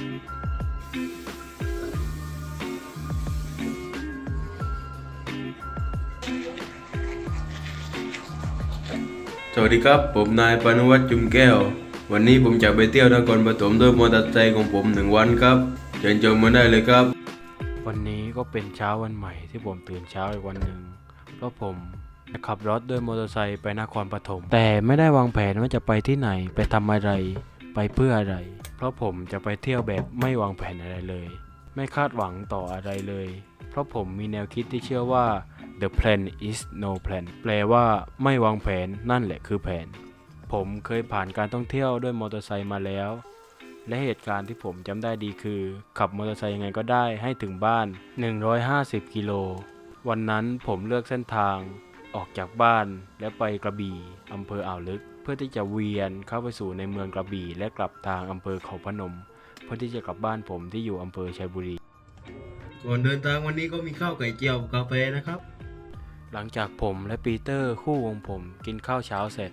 สวัสดีครับ ผมนายปานุวัฒน์จุมแก้ว วันนี้ผมจะไปเที่ยวนครปฐมด้วยมอเตอร์ไซค์ของผมหนึ่งวันครับเชิญชมมาได้เลยครับ วันนี้ก็เป็นเช้าวันใหม่ที่ผมตื่นเช้าอีกวันหนึ่งเพราะผมจะขับรถด้วยมอเตอร์ไซค์ไปนครปฐมแต่ไม่ได้วางแผนว่าจะไปที่ไหนไปทำอะไร ไปเพื่ออะไร เพราะผมจะไปเที่ยวแบบไม่วางแผนอะไรเลย ไม่คาดหวังต่ออะไรเลย เพราะผมมีแนวคิดที่เชื่อว่า the plan is no plan แปลว่าไม่วางแผนนั่นแหละคือแผน ผมเคยผ่านการท่องเที่ยวด้วยมอเตอร์ไซค์มาแล้ว และเหตุการณ์ที่ผมจำได้ดีคือ ขับมอเตอร์ไซค์ยังไงก็ได้ให้ถึงบ้าน 150 กิโล วันนั้นผมเลือกเส้นทางออกจากบ้านและไปกระบี่อำเภออ่าวลึก พื่อที่จะเวียนเข้าไปสู่ในเมืองกระบี่ และกลับทางอำเภอเขาพนม เพื่อที่จะกลับบ้านผมที่อยู่อำเภอชัยบุรี ก่อนเดินทางวันนี้ก็มีข้าวไก่เจียวกับกาแฟนะครับ หลังจากผมและปีเตอร์คู่วงผมกินข้าวเช้าเสร็จ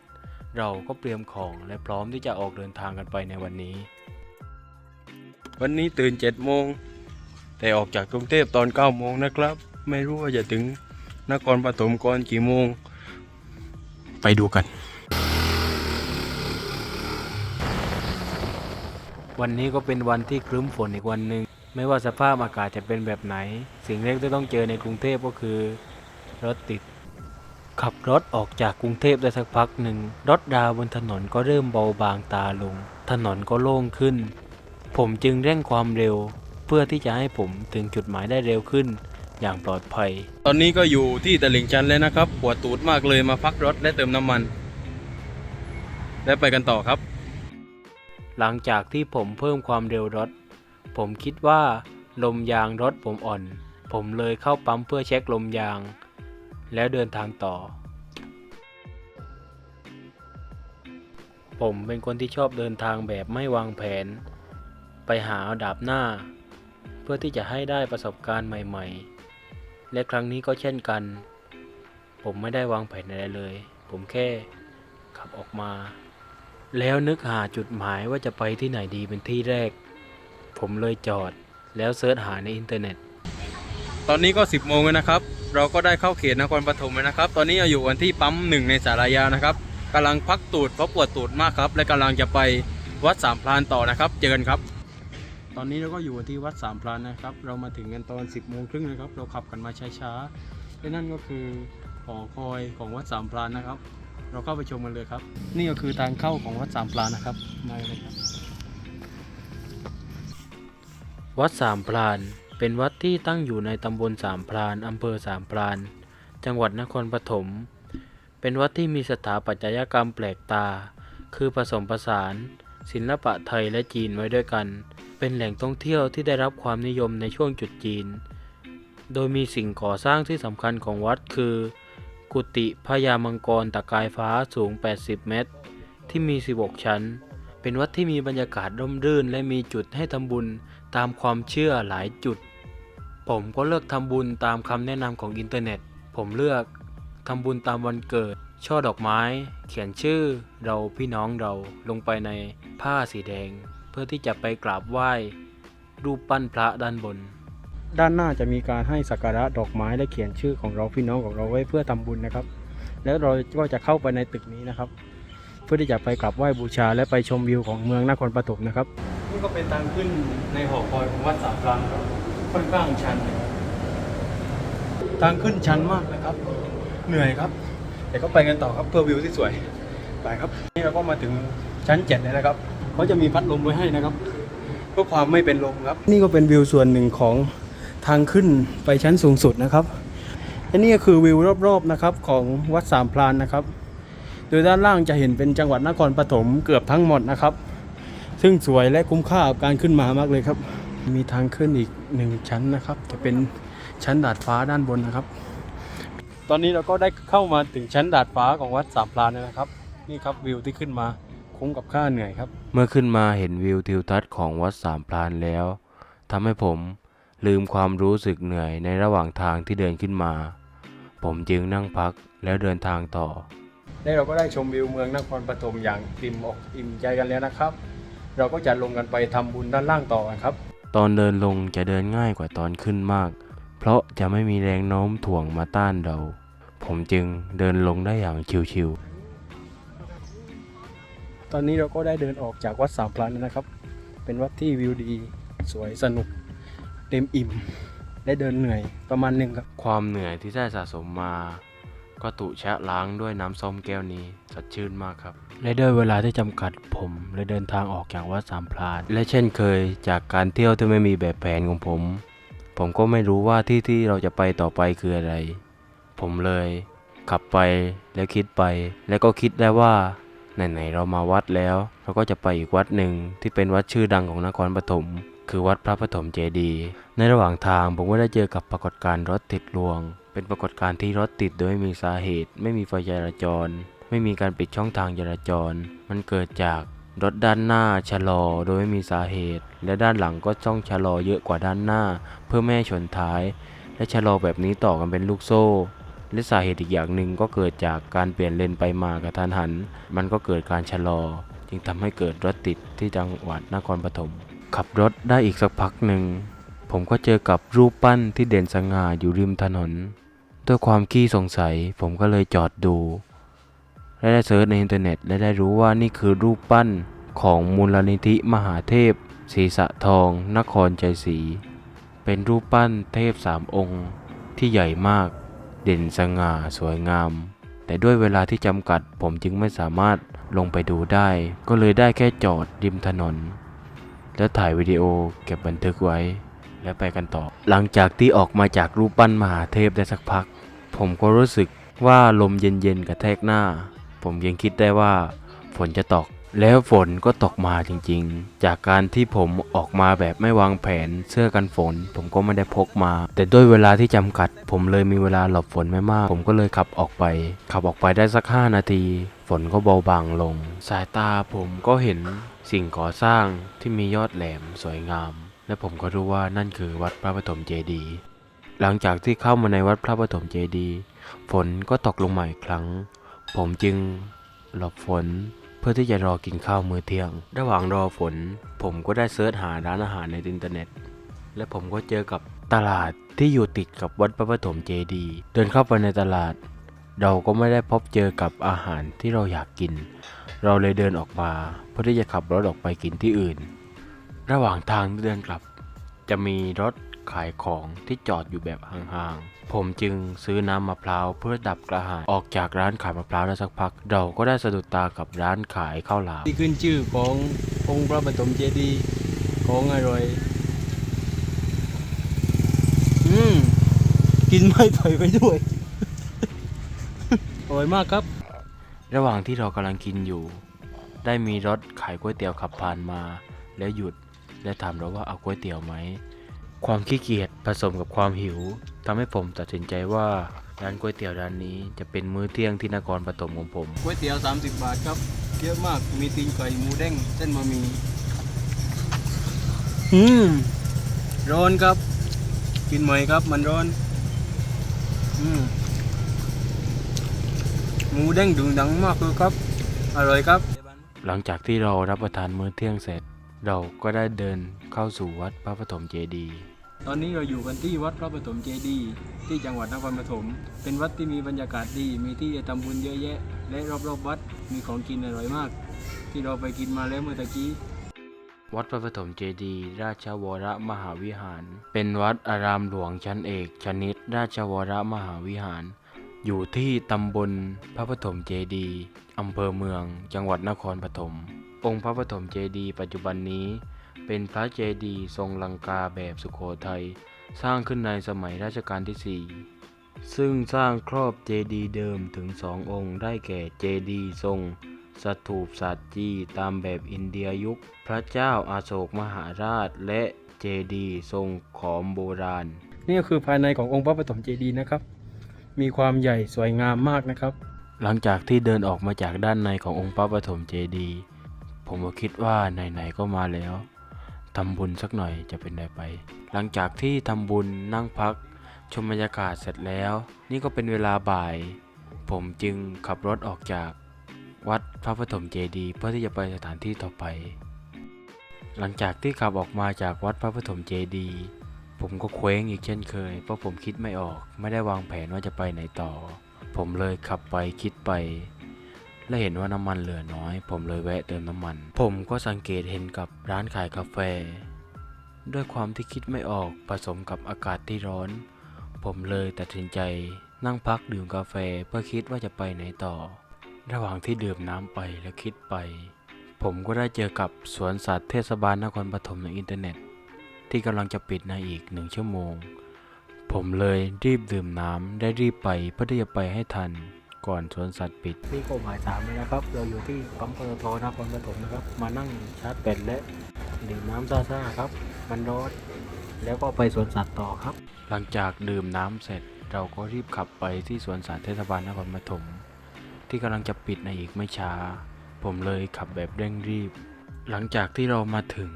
เราก็เตรียมของและพร้อมที่จะออกเดินทางกันไปในวันนี้ วันนี้ตื่นเจ็ดโมงแต่ออกจากกรุงเทพตอนเก้าโมงนะครับ ไม่รู้ว่าจะถึงนครปฐมก่อนกี่โมง ไปดูกัน วันนี้ก็เป็นวันที่ครึ้มฝนอีกวันหนึ่งไม่ว่าสภาพอากาศจะเป็นแบบไหน สิ่งแรกที่ต้องเจอในกรุงเทพก็คือ รถติด ขับรถออกจากกรุงเทพได้สักพักหนึ่ง รถราบนถนนก็เริ่มเบาบางตาลง ถนนก็โล่งขึ้น ผมจึงเร่งความเร็ว เพื่อที่จะให้ผมถึงจุดหมายได้เร็วขึ้น อย่างปลอดภัย ตอนนี้ก็อยู่ที่ตลิ่งชันแล้วนะครับปวดตูดมากเลยมาพักรถและเติมน้ำมัน และไปกันต่อครับ หลังจากที่ผมเพิ่มความเร็วรถ ผมคิดว่า ลมยางรถผมอ่อน ผมเลยเข้าปั๊มเพื่อเช็คลมยาง แล้วเดินทางต่อ ผมเป็นคนที่ชอบเดินทางแบบไม่วางแผน ไปหาดาบหน้า เพื่อที่จะให้ได้ประสบการณ์ใหม่ ๆ และครั้งนี้ก็เช่นกัน ผมไม่ได้วางแผนอะไรเลย ผมแค่ขับออกมา แล้วนึกหาจุดหมายว่าจะไปที่ไหนดีเป็นที่แรก ผมเลยจอดแล้วเสิร์ชหาในอินเทอร์เน็ต ตอนนี้ก็ 10โมงแล้วนะครับ เราก็ได้เข้าเขตนครปฐมแล้วนะครับ ตอนนี้เราอยู่กันที่ปั๊มหนึ่งในสารยานะครับกำลังพักตูดเพราะปวดตูดมากครับ และกำลังจะไปวัดสามพรานต่อนะครับ เจอกันครับ ตอนนี้เราก็อยู่กันที่วัดสามพรานนะครับ เรามาถึงกันตอน 10โมงครึ่งนะครับ เราขับกันมาช้าๆและนั่นก็คือหอคอยของวัดสามพรานนะครับ เราเข้าไปชมกันเลยครับ นี่ก็คือทางเข้าของวัดสามพรานนะครับมาเลยครับ วัดสามพราน เป็นวัดที่ตั้งอยู่ในตำบลสามพรานอำเภอสามพราน จังหวัดนครปฐม เป็นวัดที่มีสถาปัตยกรรมแปลกตา คือผสมผสาน ศิลปะไทยและจีนไว้ด้วยกัน เป็นแหล่งท่องเที่ยวที่ได้รับความนิยมในช่วงจุดจีน โดยมีสิ่งก่อสร้างที่สำคัญของวัดคือ กุฏิพญามังกรตะกายฟ้าสูง 80 เมตร ที่มี 16 ชั้น เป็นวัดที่มีบรรยากาศร่มรื่น และมีจุดให้ทำบุญตามความเชื่อหลายจุด ผมก็เลือกทำบุญตามคำแนะนำของอินเทอร์เน็ต ผมเลือกทำบุญตามวันเกิด ช่อดอกไม้ เขียนชื่อเราพี่น้องเราลงไปในผ้าสีแดง เพื่อที่จะไปกราบไหว้รูปปั้นพระด้านบน ด้านหน้าจะมีการให้สักการะดอกไม้และเขียนชื่อของเราพี่น้องของเราไว้เพื่อทำบุญนะครับ แล้วเราก็จะเข้าไปในตึกนี้นะครับ เพื่อที่จะไปกราบไหว้บูชา และไปชมวิวของเมืองนครปฐมนะครับนี่ก็เป็นทางขึ้นในหอคอยของวัดสามพรานครับค่อนข้างชันนะครับทางขึ้นชันมากนะครับ เหนื่อยครับ แต่ก็ไปกันต่อครับเพื่อวิวที่สวยไปครับนี่เราก็มาถึงชั้นเจ็ดแล้วนะครับเขาจะมีพัดลมไว้ให้นะครับเพื่อความไม่เป็นลมครับ นี่ก็เป็นวิวส่วนหนึ่งของ ทางขึ้นไปชั้นสูงสุดนะครับและนี่ก็คือวิวรอบๆนะครับของวัดสามพรานนะครับ โดยด้านล่างจะเห็นเป็นจังหวัดนครปฐมเกือบทั้งหมดนะครับ ซึ่งสวยและคุ้มค่ากับการขึ้นมามากเลยครับ มีทางขึ้นอีกหนึ่งชั้นนะครับจะเป็นชั้นดาดฟ้าด้านบนนะครับ ตอนนี้เราก็ได้เข้ามาถึงชั้นดาดฟ้าของวัดสามพรานแล้วนะครับ นี่ครับวิวที่ขึ้นมาคุ้มกับค่าเหนื่อยครับ เมื่อขึ้นมาเห็นวิวทิวทัศน์ของวัดสามพรานแล้วทำให้ผม ลืมความรู้สึกเหนื่อยในระหว่างทางที่เดินขึ้นมา ผมจึงนั่งพักแล้วเดินทางต่อ ได้เราก็ได้ชมวิวเมืองนครปฐมอย่างอิ่มอกอิ่มใจกันแล้วนะครับ เราก็จะลงกันไปทำบุญด้านล่างต่อกันครับ ตอนเดินลงจะเดินง่ายกว่าตอนขึ้นมาก เพราะจะไม่มีแรงโน้มถ่วงมาต้านเรา ผมจึงเดินลงได้อย่างชิวตอนนี้เราก็ได้เดินออกจากวัดสามพรานแล้วนะครับ เป็นวัดที่วิวดี สวยสนุก เต็มอิ่ม และเดินเหนื่อยประมาณหนึ่งครับๆความเหนื่อยที่ได้สะสมมา ก็ตุชะล้างด้วยน้ำส้มแก้วนี้สดชื่นมากครับ และด้วยเวลาที่จำกัดผมเลยเดินทางออกจากวัดสามพราน และเช่นเคยจากการเที่ยวที่ไม่มีแบบแผนของผม ผมก็ไม่รู้ว่าที่ที่เราจะไปต่อไปคืออะไร ผมเลยขับไปแล้วคิดไป แล้วก็คิดได้ว่าไหนๆเรามาวัดแล้ว เราก็จะไปอีกวัดหนึ่งที่เป็นวัดชื่อดังของนครปฐม คือวัดพระปฐมเจดีย์ในระหว่างทางผมก็ได้เจอกับปรากฏการณ์รถติดรวง เป็นปรากฏการณ์ที่รถติดโดยไม่มีสาเหตุ ไม่มีไฟจราจร ไม่มีการปิดช่องทางจราจร มันเกิดจากรถด้านหน้าชะลอโดยไม่มีสาเหตุ และด้านหลังก็ต้องชะลอเยอะกว่าด้านหน้า เพื่อไม่ให้ชนท้าย และชะลอแบบนี้ต่อกันเป็นลูกโซ่ และสาเหตุอีกอย่างหนึ่งก็เกิดจากการเปลี่ยนเลนไปมากระทันหัน มันก็เกิดการชะลอ จึงทำให้เกิดรถติดที่จังหวัดนครปฐม ขับรถได้อีกสักพักหนึ่ง ผมก็เจอกับรูปปั้นที่เด่นสง่าอยู่ริมถนน ด้วยความขี้สงสัยผมก็เลยจอดดูและได้เซิร์ชในอินเทอร์เน็ตและได้รู้ว่านี่คือรูปปั้นของมูลนิธิมหาเทพศรีสะทอง นครใจศรีเป็นรูปปั้นเทพสามองค์ ที่ใหญ่มาก เด่นสง่าสวยงาม แต่ด้วยเวลาที่จำกัดผมจึงไม่สามารถลงไปดูได้ ก็เลยได้แค่จอดริมถนน แล้วถ่ายวิดีโอเก็บบันทึกไว้ แล้วไปกันต่อ หลังจากที่ออกมาจากรูปปั้นมหาเทพได้สักพัก ผมก็รู้สึกว่าลมเย็นๆกระแทกหน้า ผมยังคิดได้ว่า ฝนจะตก แล้วฝนก็ตกมาจริงๆ จากการที่ผมออกมาแบบไม่วางแผนเสื้อกันฝน ผมก็ไม่ได้พกมา แต่ด้วยเวลาที่จำกัด ผมเลยมีเวลาหลบฝนไม่มาก ผมก็เลยขับออกไป ขับออกไปได้สัก 5 นาที ฝนก็เบาบางลง สายตาผมก็เห็น สิ่งก่อสร้างที่มียอดแหลมสวยงาม และผมก็รู้ว่านั่นคือวัดพระปฐมเจดีย์หลังจากที่เข้ามาในวัดพระปฐมเจดีย์ฝนก็ตกลงมาอีกครั้ง ผมจึงหลบฝนเพื่อที่จะรอกินข้าวมื้อเที่ยง ระหว่างรอฝน ผมก็ได้เสิร์ชหาร้านอาหารในอินเทอร์เน็ต และผมก็เจอกับตลาดที่อยู่ติดกับวัดพระปฐมเจดีย์เดินเข้าไปในตลาด เราก็ไม่ได้พบเจอกับอาหารที่เราอยากกิน เราเลยเดินออกมาเพื่อที่จะขับรถออกไปกินที่อื่น ระหว่างทางเดินกลับ จะมีรถขายของที่จอดอยู่แบบห่างๆ ผมจึงซื้อน้ำมะพร้าวเพื่อดับกระหาย ออกจากร้านขายมะพร้าวได้สักพัก เราก็ได้สะดุดตากับร้านขายข้าวหลามที่ขึ้นชื่อขององค์พระปฐมเจดีย์ของอร่อย อืม กินไม่ถอยไปด้วย อร่อยมากครับ ระหว่างที่เรากำลังกินอยู่ ได้มีรถขายก๋วยเตี๋ยวขับผ่านมา แล้วหยุด และถามเราว่าเอาก๋วยเตี๋ยวไหม ความขี้เกียจผสมกับความหิวทำให้ผมตัดสินใจว่าร้านก๋วยเตี๋ยวร้านนี้จะเป็นมื้อเที่ยงที่นครปฐมของผม ก๋วยเตี๋ยว 30 บาทครับเยอะมาก มีตีนไก่หมูเด้งเส้นบะหมี่ อืม ร้อนครับ กินไหมครับ มันร้อน อืม หมูเด้งดึงดังมากเลยครับ อร่อยครับ หลังจากที่เรารับประทานมื้อเที่ยงเสร็จ เราก็ได้เดินเข้าสู่วัดพระปฐมเจดีย์ตอนนี้เราอยู่กันที่วัดพระปฐมเจดีย์ที่จังหวัดนครปฐม เป็นวัดที่มีบรรยากาศดี มีที่จะทำบุญเยอะแยะ และรอบๆวัดมีของกินอร่อยมาก ที่เราไปกินมาแล้วเมื่อตะกี้ วัดพระปฐมเจดีย์ราชวรมหาวิหาร เป็นวัดอารามหลวงชั้นเอกชนิด ราชวรมหาวิหาร อยู่ที่ตำบลพระปฐมเจดีอำเภอเมือง จังหวัดนครปฐม องค์พระปฐมเจดีปัจจุบันนี้ เป็นพระเจดีทรงลังกาแบบสุโขทัย สร้างขึ้นในสมัยรัชกาลที่ 4 ซึ่งสร้างครอบเจดีเดิมถึงสององค์ได้แก่เจดีทรงสถูปสัตจีตามแบบอินเดียยุค พระเจ้าอาโศกมหาราช และเจดีทรงขอมโบราณ นี่ก็คือภายในขององค์พระปฐมเจดีนะครับ มีความใหญ่สวยงามมากนะครับ หลังจากที่เดินออกมาจากด้านในขององค์พระปฐมเจดีย์ผมก็คิดว่าไหนๆก็มาแล้วทำบุญสักหน่อยจะเป็นไรไป หลังจากที่ทำบุญนั่งพัก ชมบรรยากาศเสร็จแล้ว นี่ก็เป็นเวลาบ่าย ผมจึงขับรถออกจากวัดพระปฐมเจดีย์เพื่อที่จะไปสถานที่ต่อไป หลังจากที่ขับออกมาจากวัดพระปฐมเจดีย์ ผมก็เคว้งอีกเช่นเคย เพราะผมคิดไม่ออก ไม่ได้วางแผนว่าจะไปไหนต่อ ผมเลยขับไปคิดไป และเห็นว่าน้ำมันเหลือน้อย ผมเลยแวะเติมน้ำมัน ผมก็สังเกตเห็นกับร้านขายกาแฟ ด้วยความที่คิดไม่ออกผสมกับอากาศที่ร้อน ผมเลยตัดสินใจนั่งพักดื่มกาแฟเพื่อคิดว่าจะไปไหนต่อ ระหว่างที่ดื่มน้ำไปและคิดไป ผมก็ได้เจอกับสวนสัตว์เทศบาลนครปฐมในอินเทอร์เน็ต ที่กำลังจะปิดในอีกหนึ่งชั่วโมง ผมเลยรีบดื่มน้ำได้รีบไปเพื่อที่จะไปให้ทันก่อนสวนสัตว์ปิดนี่ก็บ่ายสามแล้วนะครับ เราอยู่ที่ปั๊มปตทนครปฐมนะครับ มานั่งชาร์จแบตและดื่มน้ำซ่าๆครับ มันร้อนแล้วก็ไปสวนสัตว์ต่อครับ หลังจากดื่มน้ำเสร็จเราก็รีบขับไปที่สวนสัตว์เทศบาลนครปฐมที่กำลังจะปิดในอีกไม่ช้า ผมเลยขับแบบเร่งรีบ หลังจากที่เรามาถึง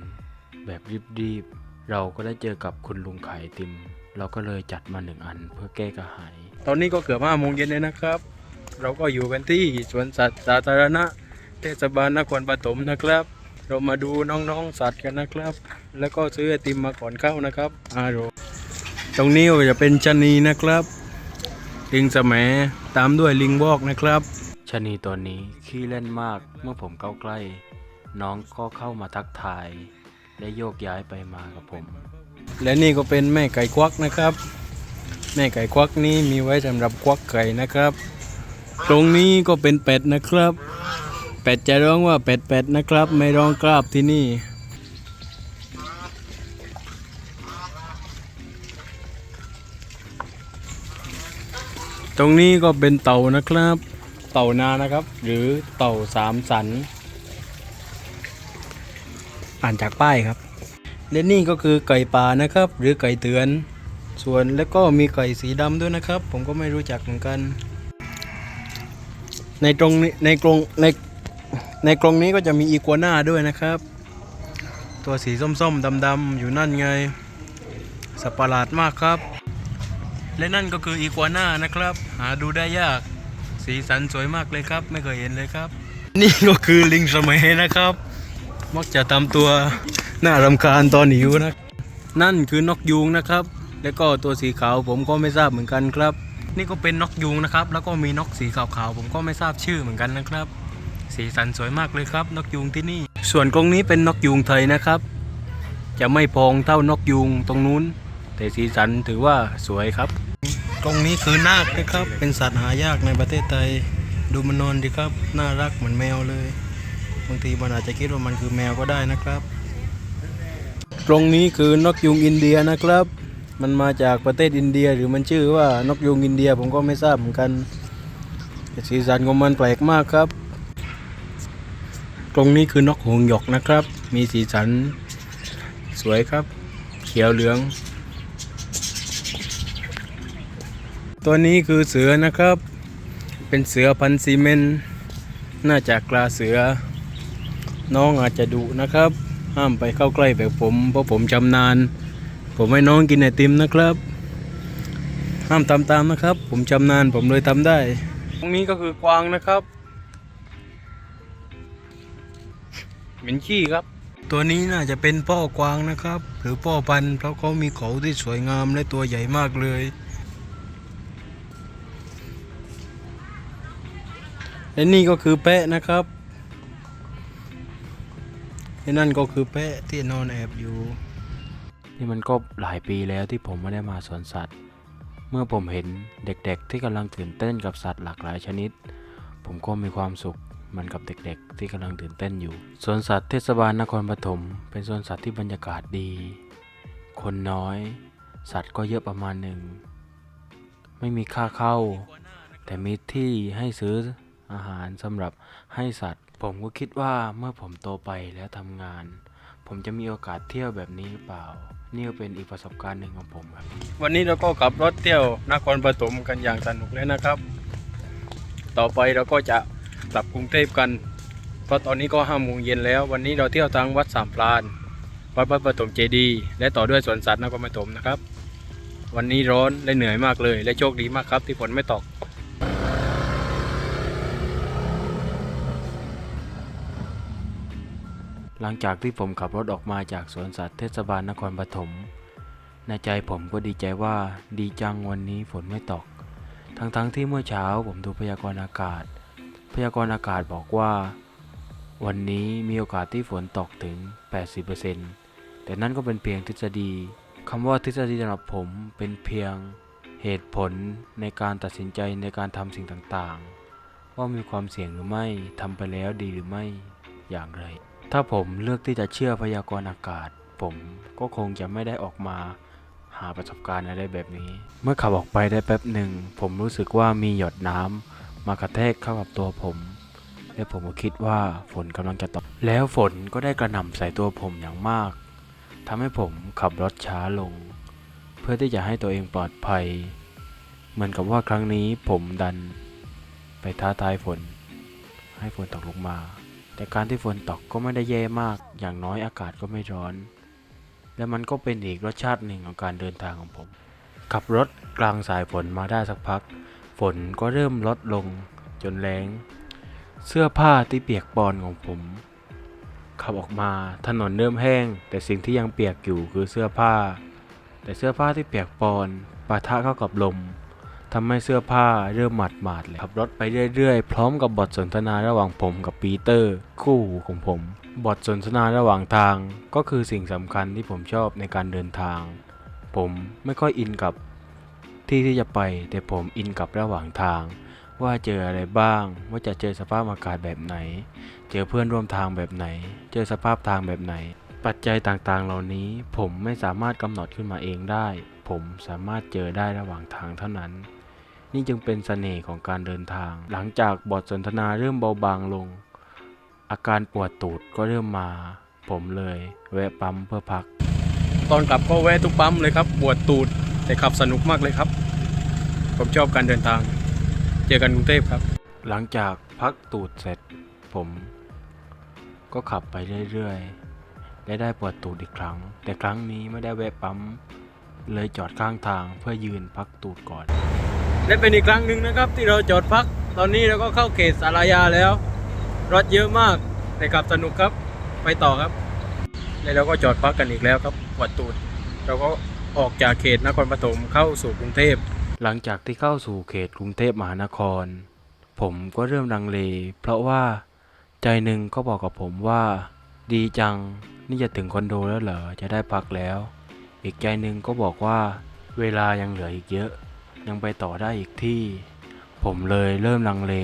แบบรีบๆ เราก็ได้เจอกับคุณลุงขายไอติม เราก็เลยจัดมาหนึ่งอันเพื่อแก้กระหาย ตอนนี้ก็เกือบห้าโมงเย็นเลยนะครับ เราก็อยู่กันที่สวนสัตว์สาธารณะ เทศบาลนครปฐมนะครับ เรามาดูน้องๆสัตว์กันนะครับ แล้วก็ซื้อไอติมมาก่อนเข้านะครับอาโรตรงนี้ก็จะเป็นชะนีนะครับ ลิงสมตามด้วยลิงวอกนะครับชะนีตัวนี้ขี้เล่นมากเมื่อผมเข้าใกล้ น้องก็เข้ามาทักทาย และโยกย้ายไปมากับผม และนี่ก็เป็นแม่ไก่ควักนะครับ แม่ไก่ควักนี้มีไว้สำหรับควักไก่นะครับ ตรงนี้ก็เป็นเป็ดนะครับ เป็ดจะร้องว่าเป็ดเป็ดนะครับ ไม่ร้องกราบที่นี่ตรงนี้ก็เป็นเต่านะครับ เต่านานะครับ หรือเต่าสามสัน อ่านจากป้ายครับ และนี่ก็คือไก่ป่านะครับ หรือไก่เตือน ส่วนแล้วก็มีไก่สีดำด้วยนะครับ ผมก็ไม่รู้จักเหมือนกัน ในตรงนี้ในกรงในในกรงนี้ก็จะมีอีกัวน่าด้วยนะครับ ตัวสีส้มๆดำๆอยู่นั่นไงสัตว์ประหลาดมากครับ และนั่นก็คืออีกัวน่านะครับ หาดูได้ยาก สีสันสวยมากเลยครับ ไม่เคยเห็นเลยครับ นี่ก็คือลิงสมัยนะครับ มักจะทำตัวน่ารำคาญตอนหิวนะ นั่นคือนกยูงนะครับ แล้วก็ตัวสีขาวผมก็ไม่ทราบเหมือนกันครับ นี่ก็เป็นนกยูงนะครับ แล้วก็มีนกสีขาวๆผมก็ไม่ทราบชื่อเหมือนกันนะครับ สีสันสวยมากเลยครับ นกยูงที่นี่ ส่วนกรงนี้เป็นนกยูงไทยนะครับ จะไม่พองเท่านกยูงตรงนู้น แต่สีสันถือว่าสวยครับตรงนี้คือนาคนะครับ เป็นสัตว์หายากในประเทศไทย ดูมันนอนดีครับ น่ารักเหมือนแมวเลย บางทีมันอาจจะคิดว่ามันคือแมวก็ได้นะครับ ตรงนี้คือนกยุงอินเดียนะครับ มันมาจากประเทศอินเดียหรือมันชื่อว่านกยุงอินเดียผมก็ไม่ทราบเหมือนกันแต่สีสันของมันแปลกมากครับ ตรงนี้คือนกหงหยกนะครับ มีสีสันสวยครับ เขียวเหลือง ตัวนี้คือเสือนะครับ เป็นเสือพันธุ์ซีเมนต์น่าจะกลาเสือ น้องอาจจะดุนะครับ ห้ามไปเข้าใกล้แบบผม เพราะผมชำนาญ ผมให้น้องกินไอติมนะครับ ห้ามทำตามนะครับ ผมชำนาญผมเลยทำได้ ตรงนี้ก็คือกวางนะครับเหม็นขี้ครับ ตัวนี้น่าจะเป็นพ่อกวางนะครับ หรือพ่อพันธุ์เพราะเขามีเขาที่สวยงามและตัวใหญ่มากเลยและนี่ก็คือแพะนะครับ และนั่นก็คือแพะที่นอนแอบอยู่ นี่มันก็หลายปีแล้วที่ผมไม่ได้มาสวนสัตว์ เมื่อผมเห็นเด็กๆ ที่กำลังตื่นเต้นกับสัตว์หลากหลายชนิด ผมก็มีความสุขเหมันกับเด็กๆ ที่กำลังตื่นเต้นอยู่สวนสัตว์เทศบาลนครปฐมเป็นสวนสัตว์ที่บรรยากาศดี คนน้อย สัตว์ก็เยอะประมาณหนึ่ง ไม่มีค่าเข้า แต่มีที่ให้ซื้ออาหารสำหรับให้สัตว์ ผมก็คิดว่าเมื่อผมโตไปแล้วทำงาน ผมจะมีโอกาสเที่ยวแบบนี้หรือเปล่า นี่ก็เป็นอีกประสบการณ์หนึ่งของผมครับ วันนี้เราก็ขับรถเที่ยวนครปฐมกันอย่างสนุกเลยนะครับ ต่อไปเราก็จะกลับกรุงเทพกัน เพราะตอนนี้ก็ห้าโมงเย็นแล้ว วันนี้เราเที่ยวทางวัดสามพรานวัดพระปฐมเจดีย์และต่อด้วยสวนสัตว์นครปฐมนะครับ วันนี้ร้อนและเหนื่อยมากเลย และโชคดีมากครับที่ฝนไม่ตก หลังจากที่ผมขับรถออกมาจากสวนสัตว์เทศบาลนครปฐมในใจผมก็ดีใจว่าดีจังวันนี้ฝนไม่ตก ทั้งๆทที่เมื่อเช้าผมดูพยากรณ์อากาศ พยากรณ์อากาศบอกว่า วันนี้มีโอกาสที่ฝนตกถึง 80%แต่นั่นก็เป็นเพียงทฤษฎีคำว่าทฤษฎีสำหรับผมเป็นเพียงเหตุผลในการตัดสินใจในการทำสิ่งต่างๆ ว่ามีความเสี่ยงหรือไม่ทำไปแล้วดีหรือไม่อย่างไร ถ้าผมเลือกที่จะเชื่อพยากรณ์อากาศ ผมก็คงจะไม่ได้ออกมาหาประสบการณ์อะไรแบบนี้ เมื่อขับออกไปได้แป๊บหนึ่ง ผมรู้สึกว่ามีหยดน้ำมากระแทกเข้ากับตัวผม และผมก็คิดว่าฝนกำลังจะตก แล้วฝนก็ได้กระหน่ำใส่ตัวผมอย่างมากทำให้ผมขับรถช้าลง เพื่อที่จะให้ตัวเองปลอดภัย เหมือนกับว่าครั้งนี้ผมดันไปท้าทายฝน ให้ฝนตกลงมา แต่การที่ฝนตกก็ไม่ได้แย่มาก อย่างน้อยอากาศก็ไม่ร้อน และมันก็เป็นอีกรสชาติหนึ่งของการเดินทางของผม ขับรถกลางสายฝนมาได้สักพัก ฝนก็เริ่มลดลงจนแรงเสื้อผ้าที่เปียกปอนของผม ขับออกมาถนนเริ่มแห้ง แต่สิ่งที่ยังเปียกอยู่คือเสื้อผ้า แต่เสื้อผ้าที่เปียกปอนปะทะเข้ากับลม ทำให้เสื้อผ้าเริ่มหมาดหมาดเลยขับรถไปเรื่อยๆ พร้อมกับบทสนทนาระหว่างผมกับปีเตอร์ คู่หูของผม บทสนทนาระหว่างทาง ก็คือสิ่งสำคัญที่ผมชอบในการเดินทาง ผมไม่ค่อยอินกับที่ที่จะไป แต่ผมอินกับระหว่างทาง ว่าเจออะไรบ้าง ว่าจะเจอสภาพอากาศแบบไหน เจอเพื่อนร่วมทางแบบไหน เจอสภาพทางแบบไหน ปัจจัยต่างๆ เหล่านี้ผมไม่สามารถกำหนดขึ้นมาเองได้ ผมสามารถเจอได้ระหว่างทางเท่านั้น นี่จึงเป็นเสน่ห์ของการเดินทาง หลังจากบทสนทนาเริ่มเบาบางลง อาการปวดตูดก็เริ่มมา ผมเลยแวะปั๊มเพื่อพัก ตอนกลับก็แวะทุกปั๊มเลยครับปวดตูดแต่ขับสนุกมากเลยครับ ผมชอบการเดินทาง เจอกันกรุงเทพครับ หลังจากพักตูดเสร็จ ผม ก็ขับไปเรื่อยๆและได้ปวดตูดอีกครั้ง แต่ครั้งนี้ไม่ได้แวะปั๊มเลยจอดข้างทางเพื่อยืนพักตูดก่อน และเป็นอีกครั้งหนึ่งนะครับ ที่เราจอดพัก ตอนนี้เราก็เข้าเขตสารยาแล้ว รถเยอะมากแต่ขับสนุกครับ ไปต่อครับ แล้วเราก็จอดพักกันอีกแล้วครับปวดตูดเราก็ออกจากเขตนครปฐมเข้าสู่กรุงเทพ หลังจากที่เข้าสู่เขตกรุงเทพมหานคร ผมก็เริ่มลังเล เพราะว่าใจหนึ่งก็บอกกับผมว่า ดีจังนี่จะถึงคอนโดแล้วเหรอจะได้พักแล้ว อีกใจหนึ่งก็บอกว่า เวลายังเหลืออีกเยอะ ยังไปต่อได้อีกที่ ผมเลยเริ่มลังเล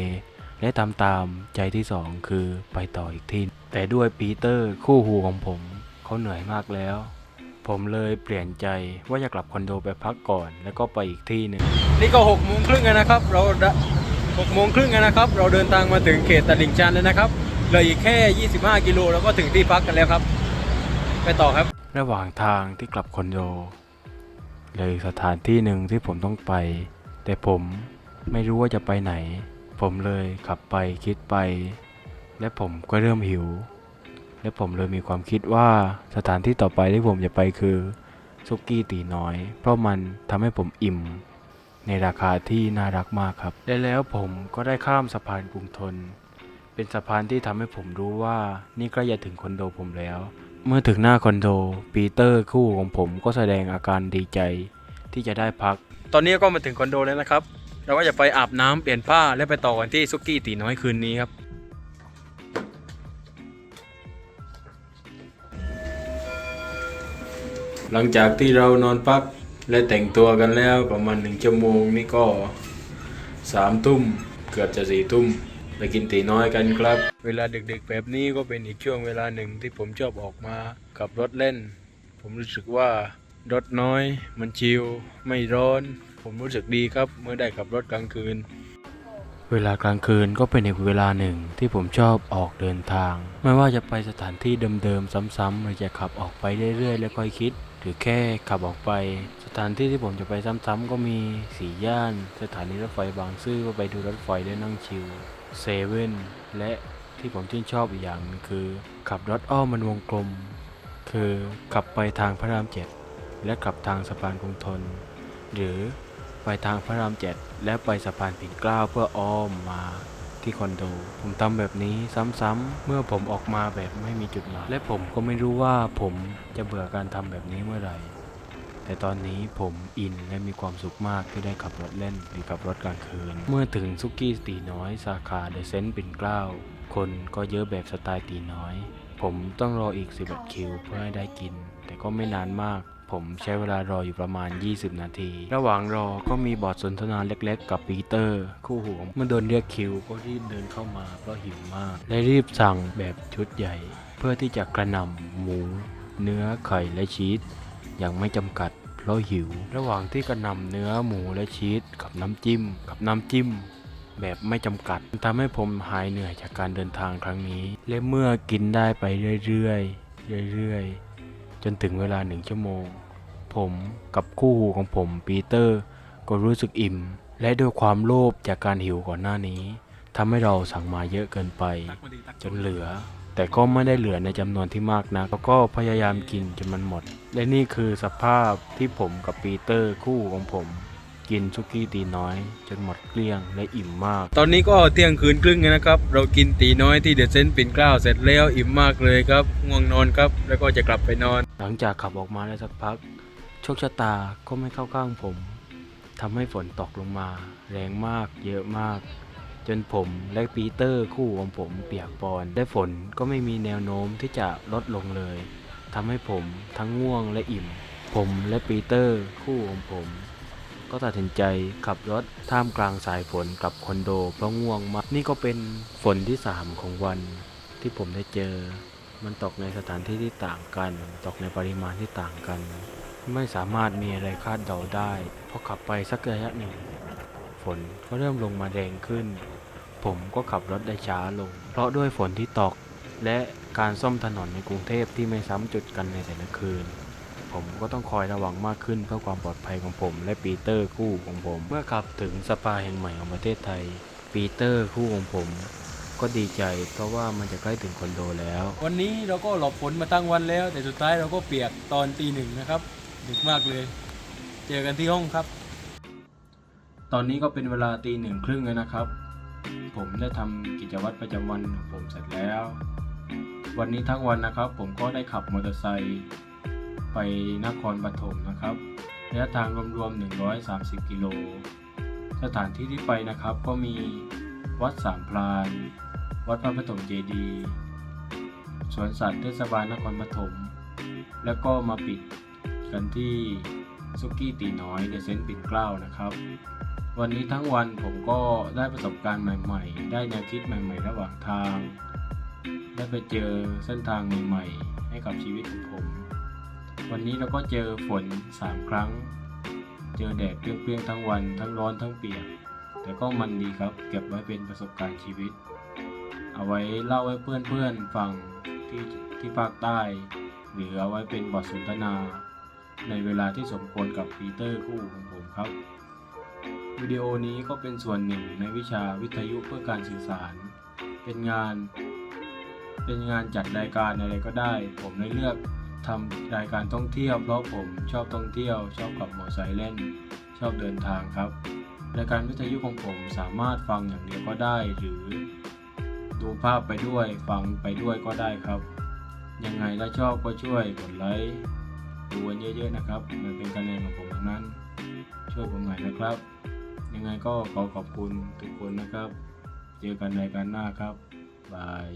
และตามตามใจที่สองคือไปต่ออีกที่ แต่ด้วยปีเตอร์คู่หูของผมเขาเหนื่อยมากแล้ว ผมเลยเปลี่ยนใจว่าจะกลับคอนโดไปพักก่อน แล้วก็ไปอีกที่หนึ่งนี่ก็หกโมงครึ่งแล้วนะครับ เราหกโมงครึ่งแล้วนะครับ เราเดินทางมาถึงเขตตลิ่งชันแล้วนะครับเหลืออีกแค่ 25 กิโลแล้วก็ถึงที่พักกันแล้วครับ ไปต่อครับ ระหว่างทางที่กลับคอนโด เลยสถานที่หนึ่งที่ผมต้องไป แต่ผมไม่รู้ว่าจะไปไหน ผมเลยขับไปคิดไป และผมก็เริ่มหิว และผมเลยมีความคิดว่าสถานที่ต่อไปที่ผมจะไปคือซุกี้ตีน้อย เพราะมันทำให้ผมอิ่ม ในราคาที่น่ารักมากครับ และแล้วผมก็ได้ข้ามสะพานกรุงทน เป็นสะพานที่ทำให้ผมรู้ว่านี่ใกล้จะถึงคอนโดผมแล้ว เมื่อถึงหน้าคอนโดปีเตอร์คู่ของผมก็แสดงอาการดีใจที่จะได้พัก ตอนนี้ก็มาถึงคอนโดแล้วนะครับ เราก็จะไปอาบน้ำเปลี่ยนผ้าและไปต่อกันที่ซุกี้ตีน้อยคืนนี้ครับ หลังจากที่เรานอนพักและแต่งตัวกันแล้วประมาณหนึ่งชั่วโมงนี่ก็สามทุ่มเกือบจะสี่ทุ่ม ไปกินตีน้อยกันครับ เวลาดึกๆ แบบนี้ก็เป็นอีกช่วงเวลาหนึ่งที่ผมชอบออกมาขับรถเล่น ผมรู้สึกว่ารถน้อย มันชิลไม่ร้อน ผมรู้สึกดีครับเมื่อได้ขับรถกลางคืน เวลากลางคืนก็เป็นอีกเวลาหนึ่งที่ผมชอบออกเดินทาง ไม่ว่าจะไปสถานที่เดิมๆซ้ำๆหรือจะขับออกไปเรื่อยๆ แล้วค่อยคิด รือแค่ขับออกไป สถานที่ที่ผมจะไปซ้ำๆก็มีสีย่าน สถานีรถไฟบางซื่อก็ไปดูรถไฟได้นั่งชิลเซเว่นและที่ผมชื่นชอบอีกอย่างคือ ขับรถอ้อมมันวงกลม คือขับไปทางพระรามเจ็ดและกลับทางสะพานกรุงทน หรือไปทางพระรามเจ็ดและไปสะพานปิ่นเกล้าเพื่ออ้อมมา ที่คอนโด ผมทำแบบนี้ซ้ำๆ เมื่อผมออกมาแบบไม่มีจุดหมาย และผมก็ไม่รู้ว่าผมจะเบื่อการทำแบบนี้เมื่อไหร่ แต่ตอนนี้ผมอินและมีความสุขมากที่ได้ขับรถเล่นหรือขับรถกลางคืน เมื่อถึงซุกี้ตีน้อยสาขาเดอะเซนต์ปิ่นเกล้า คนก็เยอะแบบสไตล์ตีน้อย ผมต้องรออีก11คิวเพื่อให้ได้กิน แต่ก็ไม่นานมาก ผมใช้เวลารออยู่ประมาณ 20 นาที ระหว่างรอก็มีบอทสนทนาเล็กๆ กับปีเตอร์ คู่หูเมื่อโดนเรียกคิวก็รีบเดินเข้ามาเพราะหิวมากและรีบสั่งแบบชุดใหญ่ เพื่อที่จะกระหน่ำหมู เนื้อไข่และชีสอย่างไม่จำกัดเพราะหิว ระหว่างที่กระหน่ำเนื้อหมูและชีสกับน้ำจิ้ม กับน้ำจิ้มแบบไม่จำกัดทำให้ผมหายเหนื่อยจากการเดินทางครั้งนี้ และเมื่อกินได้ไปเรื่อยๆ เรื่อยๆ จนถึงเวลาหนึ่งชั่วโมง ผมกับคู่หูของผมปีเตอร์ ก็รู้สึกอิ่ม และด้วยความโลภจากการหิวก่อนหน้านี้ทำให้เราสั่งมาเยอะเกินไป จนเหลือ แต่ก็ไม่ได้เหลือในจำนวนที่มากนักแล้วก็พยายามกินจนมันหมด และนี่คือสภาพที่ผมกับปีเตอร์คู่ของผม กินซุกี้ตีน้อย จนหมดเกลี้ยงและอิ่มมาก ตอนนี้ก็เที่ยงคืนครึ่งนะครับ เรากินตีน้อยที่เดอะเซนต์ปิ่นเกล้าเสร็จแล้วอิ่มมากเลยครับง่วงนอนครับ แล้วก็จะกลับไปนอน ลังจากขับออกมาได้สักพัก โชคชะตาก็ไม่เข้าข้างผมทำให้ฝนตกลงมา แรงมากเยอะมาก จนผมและปีเตอร์คู่ของผมเปียกปอนและฝนก็ไม่มีแนวโน้มที่จะลดลงเลยทำให้ผมทั้งง่วงและอิ่ม ผมและปีเตอร์คู่ของผม ก็ตัดสินใจขับรถท่ามกลางสายฝนกลับคอนโดเพราะง่วงมากนี่ก็เป็นฝนที่สามของวันที่ผมได้เจอ มันตกในสถานที่ที่ต่างกัน ตกในปริมาณที่ต่างกัน ไม่สามารถมีอะไรคาดเดาได้พอขับไปสักระยะหนึ่ง ฝนก็เริ่มลงมาแรงขึ้น ผมก็ขับรถได้ช้าลง เพราะด้วยฝนที่ตก และการซ่อมถนนในกรุงเทพที่ไม่ซ้ำจุดกันในแต่ละคืน ผมก็ต้องคอยระวังมากขึ้นเพื่อความปลอดภัยของผม และปีเตอร์คู่ของผม เมื่อขับถึงสปาแห่งใหม่ของประเทศไทย ปีเตอร์คู่ของผม ก็ดีใจ เพราะว่ามันจะใกล้ถึงคอนโดแล้ว วันนี้เราก็หลบฝนมาตั้งวันแล้ว แต่สุดท้ายเราก็เปียกตอนตีหนึ่งนะครับ ดึกมากเลย เจอกันที่ห้องครับ ตอนนี้ก็เป็นเวลาตีหนึ่งครึ่งแล้วนะครับ ผมได้ทำกิจวัตรประจำวันของผมเสร็จแล้ว วันนี้ทั้งวันนะครับ ผมก็ได้ขับมอเตอร์ไซค์ไปนครปฐมนะครับระยะทางรวมๆ 130 กิโล สถานที่ที่ไปนะครับก็มีวัดสามพราน วัดพระปฐมเจดีย์สวนสัตว์เทศบาลนครปฐมแล้วก็มาปิดกันที่ซุกี้ตีน้อยเดอะเซนต์ปิ่นเกล้านะครับ วันนี้ทั้งวันผมก็ได้ประสบการณ์ใหม่ ๆ ได้แนวคิดใหม่ๆ ระหว่างทาง ได้ไปเจอเส้นทางใหม่ๆ ให้กับชีวิตของผม วันนี้เราก็เจอฝน 3 ครั้ง เจอแดดเปรี้ยงๆทั้งวันทั้งร้อนทั้งเปียก แต่ก็มันดีครับ เก็บไว้เป็นประสบการณ์ชีวิต เอาไว้เล่าให้เพื่อนๆฟังที่ที่ภาคใต้ หรือเอาไว้เป็นบทสนทนา ในเวลาที่สมควรกับปีเตอร์คู่ของผมครับ วิดีโอนี้ก็เป็นส่วนหนึ่งในวิชาวิทยุเพื่อการสื่อสาร เป็นงาน เป็นงานจัดรายการอะไรก็ได้ ผมเลยเลือกทำรายการท่องเที่ยวเพราะผมชอบท่องเที่ยว ชอบขับมอเตอร์ไซค์เล่น ชอบเดินทางครับรายการวิทยุของผมสามารถฟังอย่างเดียวก็ได้หรือ ดูภาพไปด้วยฟังไปด้วยก็ได้ครับ ยังไงถ้าชอบก็ช่วยกดไลค์ดูกันเยอะๆนะครับ มันเป็นคะแนนของผมทั้งนั้น ช่วยผมหน่อยนะครับ ยังไงก็ขอขอบคุณทุกคนนะครับ เจอกันรายการหน้าครับบาย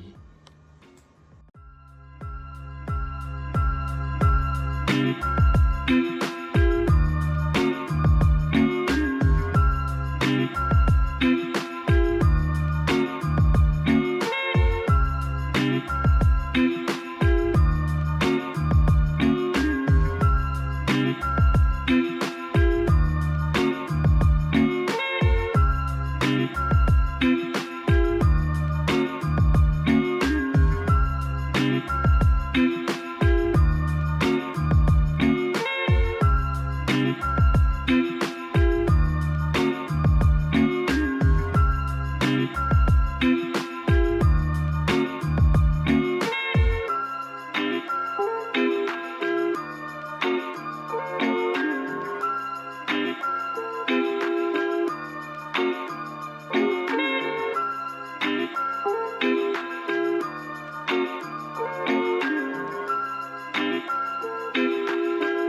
Thank